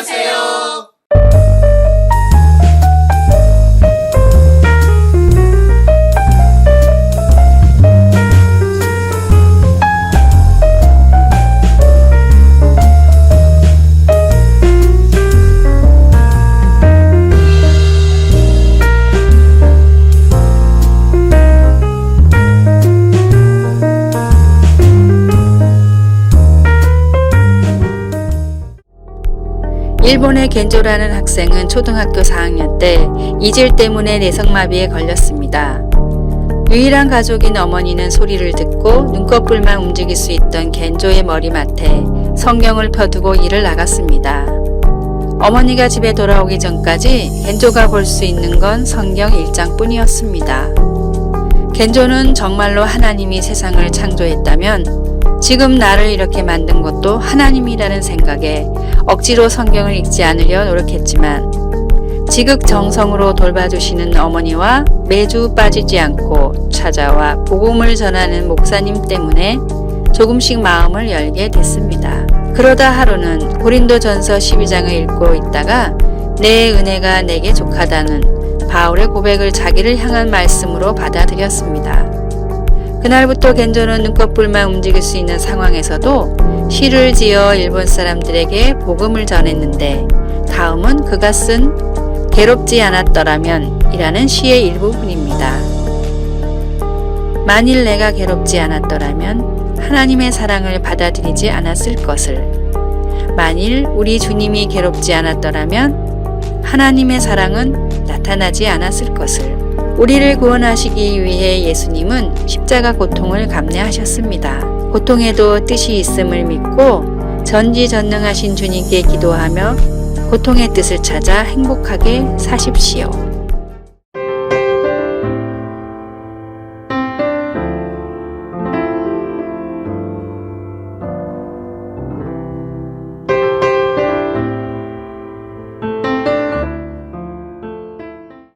안녕하세요. 일본의 겐조라는 학생은 초등학교 4학년 때 이질 때문에 내성마비에 걸렸습니다. 유일한 가족인 어머니는 소리를 듣고 눈꺼풀만 움직일 수 있던 겐조의 머리맡에 성경을 펴두고 일을 나갔습니다. 어머니가 집에 돌아오기 전까지 겐조가 볼 수 있는 건 성경 1장뿐이었습니다. 겐조는 정말로 하나님이 세상을 창조했다면 지금 나를 이렇게 만든 것도 하나님이라는 생각에 억지로 성경을 읽지 않으려 노력했지만 지극정성으로 돌봐주시는 어머니와 매주 빠지지 않고 찾아와 복음을 전하는 목사님 때문에 조금씩 마음을 열게 됐습니다. 그러다 하루는 고린도전서 12장을 읽고 있다가 내 은혜가 내게 족하다는 바울의 고백을 자기를 향한 말씀으로 받아들였습니다. 그날부터 겐조는 눈꺼풀만 움직일 수 있는 상황에서도 시를 지어 일본 사람들에게 복음을 전했는데 다음은 그가 쓴 괴롭지 않았더라면 이라는 시의 일부분입니다. 만일 내가 괴롭지 않았더라면 하나님의 사랑을 받아들이지 않았을 것을 만일 우리 주님이 괴롭지 않았더라면 하나님의 사랑은 나타나지 않았을 것을 우리를 구원하시기 위해 예수님은 십자가 고통을 감내하셨습니다. 고통에도 뜻이 있음을 믿고 전지전능하신 주님께 기도하며 고통의 뜻을 찾아 행복하게 사십시오.